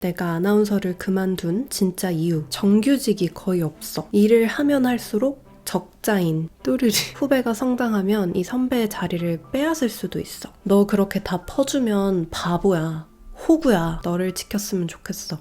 내가 아나운서를 그만둔 진짜 이유. 정규직이 거의 없어. 일을 하면 할수록 적자인 또르르 후배가 성장하면 이 선배의 자리를 빼앗을 수도 있어. 너 그렇게 다 퍼주면 바보야. 호구야. 너를 지켰으면 좋겠어.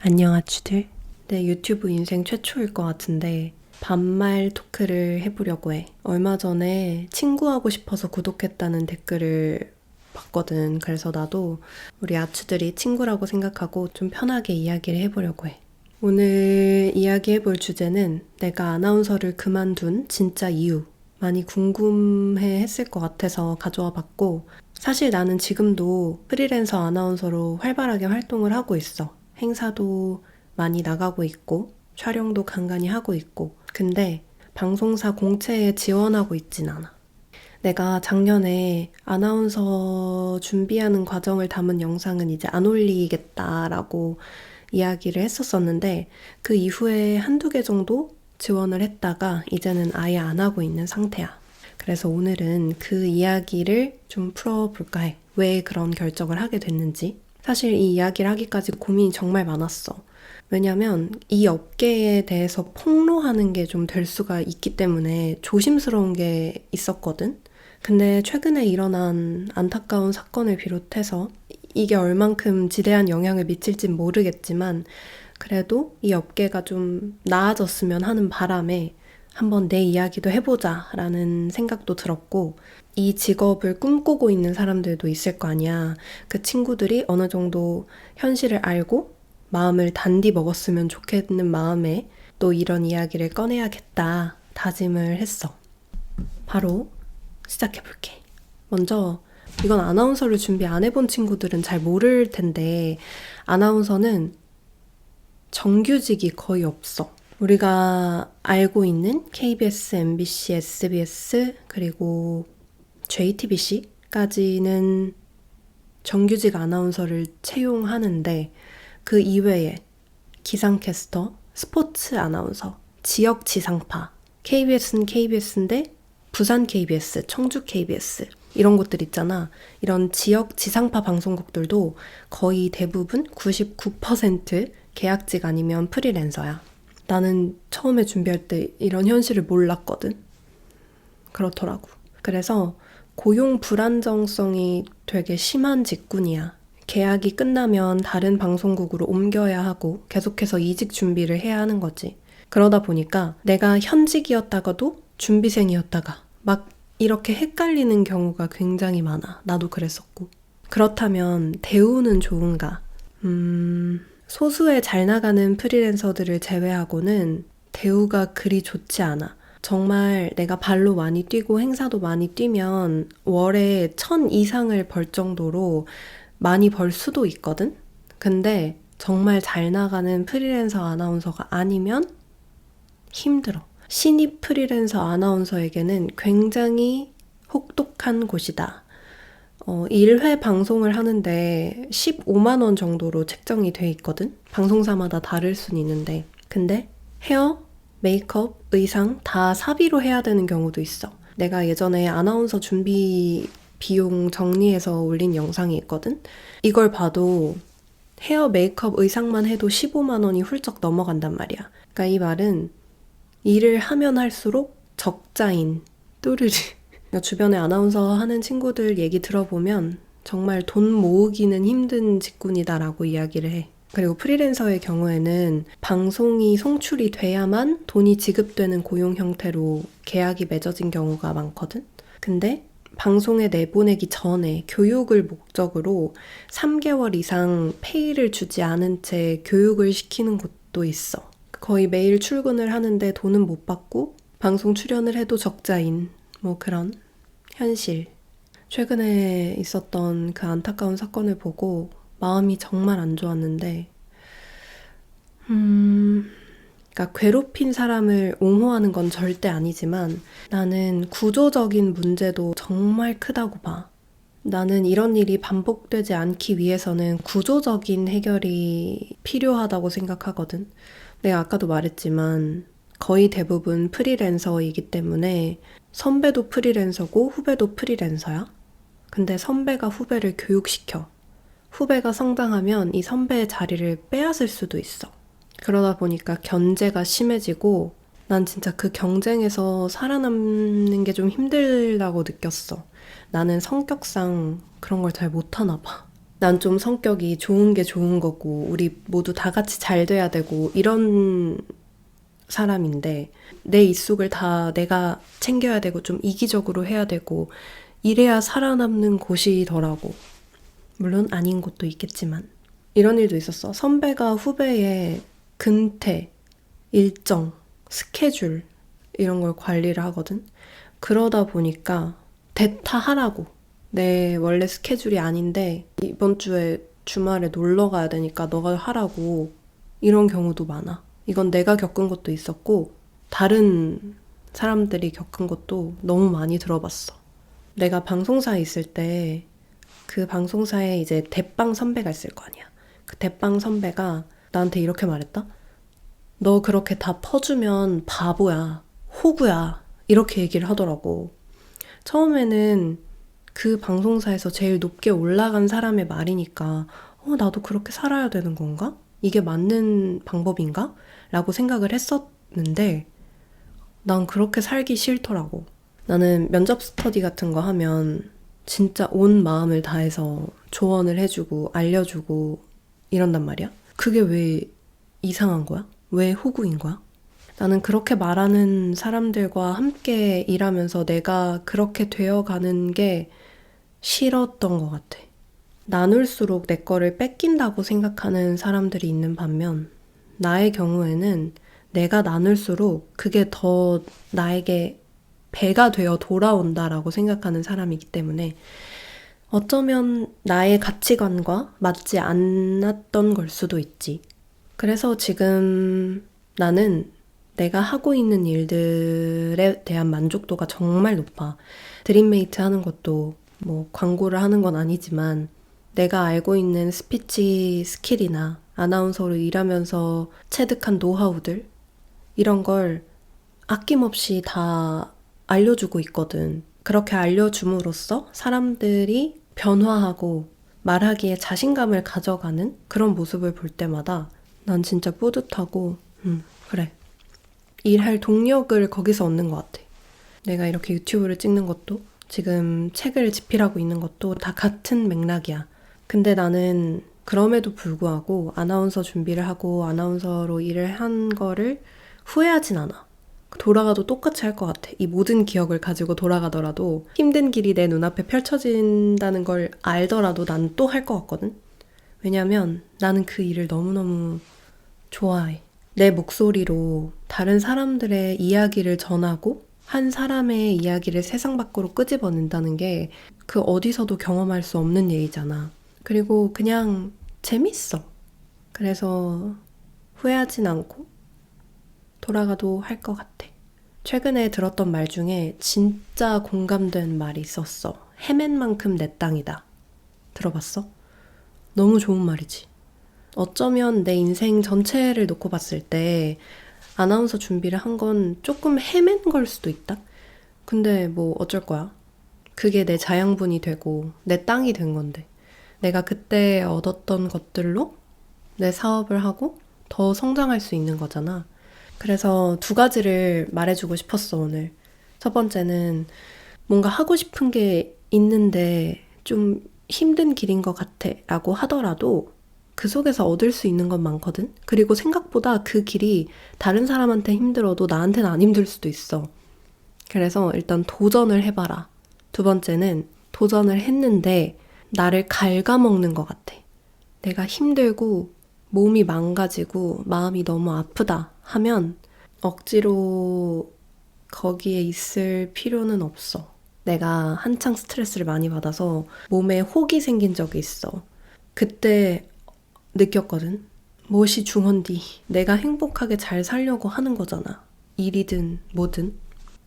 안녕 아추들. 내 유튜브 인생 최초일 것 같은데 반말 토크를 해보려고 해. 얼마 전에 친구하고 싶어서 구독했다는 댓글을 봤거든. 그래서 나도 우리 아추들이 친구라고 생각하고 좀 편하게 이야기를 해보려고 해. 오늘 이야기해 볼 주제는 내가 아나운서를 그만둔 진짜 이유. 많이 궁금해 했을 것 같아서 가져와 봤고, 사실 나는 지금도 프리랜서 아나운서로 활발하게 활동을 하고 있어. 행사도 많이 나가고 있고, 촬영도 간간히 하고 있고. 근데 방송사 공채에 지원하고 있진 않아. 내가 작년에 아나운서 준비하는 과정을 담은 영상은 이제 안 올리겠다라고 이야기를 했었었는데 그 이후에 한두 개 정도 지원을 했다가 이제는 아예 안 하고 있는 상태야. 그래서 오늘은 그 이야기를 좀 풀어볼까 해. 왜 그런 결정을 하게 됐는지. 사실 이 이야기를 하기까지 고민이 정말 많았어. 왜냐면 이 업계에 대해서 폭로하는 게 좀 될 수가 있기 때문에 조심스러운 게 있었거든. 근데 최근에 일어난 안타까운 사건을 비롯해서 이게 얼만큼 지대한 영향을 미칠진 모르겠지만 그래도 이 업계가 좀 나아졌으면 하는 바람에 한번 내 이야기도 해보자 라는 생각도 들었고 이 직업을 꿈꾸고 있는 사람들도 있을 거 아니야. 그 친구들이 어느 정도 현실을 알고 마음을 단디 먹었으면 좋겠는 마음에 또 이런 이야기를 꺼내야겠다 다짐을 했어. 바로 시작해볼게. 먼저 이건 아나운서를 준비 안 해본 친구들은 잘 모를 텐데 아나운서는 정규직이 거의 없어. 우리가 알고 있는 KBS, MBC, SBS 그리고 JTBC까지는 정규직 아나운서를 채용하는데 그 이외에 기상캐스터, 스포츠 아나운서, 지역 지상파, KBS는 KBS인데 부산 KBS, 청주 KBS 이런 곳들 있잖아. 이런 지역 지상파 방송국들도 거의 대부분 99% 계약직 아니면 프리랜서야. 나는 처음에 준비할 때 이런 현실을 몰랐거든. 그렇더라고. 그래서 고용 불안정성이 되게 심한 직군이야. 계약이 끝나면 다른 방송국으로 옮겨야 하고 계속해서 이직 준비를 해야 하는 거지. 그러다 보니까 내가 현직이었다가도 준비생이었다가 막 이렇게 헷갈리는 경우가 굉장히 많아. 나도 그랬었고. 그렇다면 대우는 좋은가? 음, 소수의 잘 나가는 프리랜서들을 제외하고는 대우가 그리 좋지 않아. 정말 내가 발로 많이 뛰고 행사도 많이 뛰면 월에 천 이상을 벌 정도로 많이 벌 수도 있거든? 근데 정말 잘 나가는 프리랜서 아나운서가 아니면 힘들어. 신입 프리랜서 아나운서에게는 굉장히 혹독한 곳이다. 어, 1회 방송을 하는데 15만원 정도로 책정이 돼 있거든? 방송사마다 다를 순 있는데. 근데 헤어, 메이크업, 의상 다 사비로 해야 되는 경우도 있어. 내가 예전에 아나운서 준비 비용 정리해서 올린 영상이 있거든? 이걸 봐도 헤어, 메이크업, 의상만 해도 15만원이 훌쩍 넘어간단 말이야. 그러니까 이 말은 일을 하면 할수록 적자인 또르르 주변에 아나운서 하는 친구들 얘기 들어보면 정말 돈 모으기는 힘든 직군이다라고 이야기를 해. 그리고 프리랜서의 경우에는 방송이 송출이 돼야만 돈이 지급되는 고용 형태로 계약이 맺어진 경우가 많거든. 근데 방송에 내보내기 전에 교육을 목적으로 3개월 이상 페이를 주지 않은 채 교육을 시키는 곳도 있어. 거의 매일 출근을 하는데 돈은 못 받고 방송 출연을 해도 적자인 뭐 그런 현실. 최근에 있었던 그 안타까운 사건을 보고 마음이 정말 안 좋았는데, 음, 그러니까 괴롭힌 사람을 옹호하는 건 절대 아니지만 나는 구조적인 문제도 정말 크다고 봐. 나는 이런 일이 반복되지 않기 위해서는 구조적인 해결이 필요하다고 생각하거든. 내가 아까도 말했지만 거의 대부분 프리랜서이기 때문에 선배도 프리랜서고 후배도 프리랜서야. 근데 선배가 후배를 교육시켜. 후배가 성장하면 이 선배의 자리를 빼앗을 수도 있어. 그러다 보니까 견제가 심해지고 난 진짜 그 경쟁에서 살아남는 게 좀 힘들다고 느꼈어. 나는 성격상 그런 걸 잘 못하나 봐. 난 좀 성격이 좋은 게 좋은 거고, 우리 모두 다 같이 잘 돼야 되고, 이런 사람인데, 내 입속을 다 내가 챙겨야 되고, 좀 이기적으로 해야 되고, 이래야 살아남는 곳이더라고. 물론 아닌 곳도 있겠지만. 이런 일도 있었어. 선배가 후배의 근태, 일정, 스케줄, 이런 걸 관리를 하거든. 그러다 보니까 대타하라고. 내 원래 스케줄이 아닌데 이번 주에 주말에 놀러 가야 되니까 너가 하라고 이런 경우도 많아. 이건 내가 겪은 것도 있었고 다른 사람들이 겪은 것도 너무 많이 들어봤어. 내가 방송사에 있을 때 그 방송사에 이제 대빵 선배가 있을 거 아니야. 그 대빵 선배가 나한테 이렇게 말했다. 너 그렇게 다 퍼주면 바보야. 호구야. 이렇게 얘기를 하더라고. 처음에는 그 방송사에서 제일 높게 올라간 사람의 말이니까, 어, 나도 그렇게 살아야 되는 건가? 이게 맞는 방법인가? 라고 생각을 했었는데, 난 그렇게 살기 싫더라고. 나는 면접 스터디 같은 거 하면 진짜 온 마음을 다해서 조언을 해주고 알려주고 이런단 말이야. 그게 왜 이상한 거야? 왜 호구인 거야? 나는 그렇게 말하는 사람들과 함께 일하면서 내가 그렇게 되어가는 게 싫었던 것 같아. 나눌수록 내 거를 뺏긴다고 생각하는 사람들이 있는 반면, 나의 경우에는 내가 나눌수록 그게 더 나에게 배가 되어 돌아온다라고 생각하는 사람이기 때문에 어쩌면 나의 가치관과 맞지 않았던 걸 수도 있지. 그래서 지금 나는 내가 하고 있는 일들에 대한 만족도가 정말 높아. 드림메이트 하는 것도 뭐 광고를 하는 건 아니지만 내가 알고 있는 스피치 스킬이나 아나운서로 일하면서 체득한 노하우들 이런 걸 아낌없이 다 알려주고 있거든. 그렇게 알려줌으로써 사람들이 변화하고 말하기에 자신감을 가져가는 그런 모습을 볼 때마다 난 진짜 뿌듯하고, 음, 그래. 일할 동력을 거기서 얻는 것 같아. 내가 이렇게 유튜브를 찍는 것도, 지금 책을 집필하고 있는 것도 다 같은 맥락이야. 근데 나는 그럼에도 불구하고 아나운서 준비를 하고 아나운서로 일을 한 거를 후회하진 않아. 돌아가도 똑같이 할 것 같아. 이 모든 기억을 가지고 돌아가더라도 힘든 길이 내 눈앞에 펼쳐진다는 걸 알더라도 난 또 할 것 같거든. 왜냐면 나는 그 일을 너무너무 좋아해. 내 목소리로 다른 사람들의 이야기를 전하고 한 사람의 이야기를 세상 밖으로 끄집어낸다는 게 그 어디서도 경험할 수 없는 일이잖아. 그리고 그냥 재밌어. 그래서 후회하진 않고 돌아가도 할 것 같아. 최근에 들었던 말 중에 진짜 공감된 말이 있었어. 헤맨 만큼 내 땅이다. 들어봤어? 너무 좋은 말이지. 어쩌면 내 인생 전체를 놓고 봤을 때 아나운서 준비를 한 건 조금 헤맨 걸 수도 있다? 근데 뭐 어쩔 거야. 그게 내 자양분이 되고 내 땅이 된 건데. 내가 그때 얻었던 것들로 내 사업을 하고 더 성장할 수 있는 거잖아. 그래서 두 가지를 말해주고 싶었어, 오늘. 첫 번째는 뭔가 하고 싶은 게 있는데 좀 힘든 길인 것 같아 라고 하더라도 그 속에서 얻을 수 있는 건 많거든? 그리고 생각보다 그 길이 다른 사람한테 힘들어도 나한테는 안 힘들 수도 있어. 그래서 일단 도전을 해봐라. 두 번째는 도전을 했는데 나를 갉아먹는 것 같아. 내가 힘들고 몸이 망가지고 마음이 너무 아프다 하면 억지로 거기에 있을 필요는 없어. 내가 한창 스트레스를 많이 받아서 몸에 혹이 생긴 적이 있어. 그때 느꼈거든. 무엇이 중헌디. 내가 행복하게 잘 살려고 하는 거잖아. 일이든 뭐든.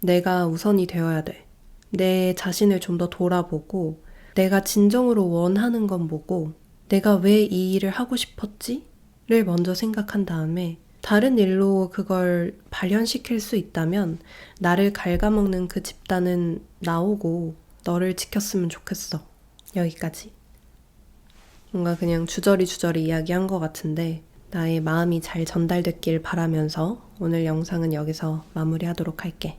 내가 우선이 되어야 돼. 내 자신을 좀 더 돌아보고, 내가 진정으로 원하는 건 뭐고, 내가 왜 이 일을 하고 싶었지? 를 먼저 생각한 다음에, 다른 일로 그걸 발현시킬 수 있다면, 나를 갉아먹는 그 집단은 나오고, 너를 지켰으면 좋겠어. 여기까지. 뭔가 그냥 주저리 주저리 이야기한 것 같은데 나의 마음이 잘 전달됐길 바라면서 오늘 영상은 여기서 마무리하도록 할게.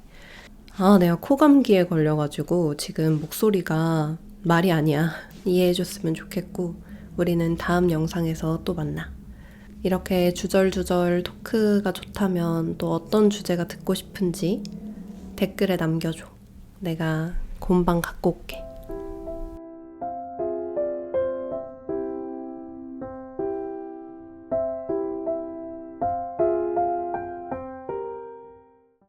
아, 내가 코감기에 걸려가지고 지금 목소리가 말이 아니야. 이해해줬으면 좋겠고, 우리는 다음 영상에서 또 만나. 이렇게 주절주절 토크가 좋다면 또 어떤 주제가 듣고 싶은지 댓글에 남겨줘. 내가 곰방 갖고 올게.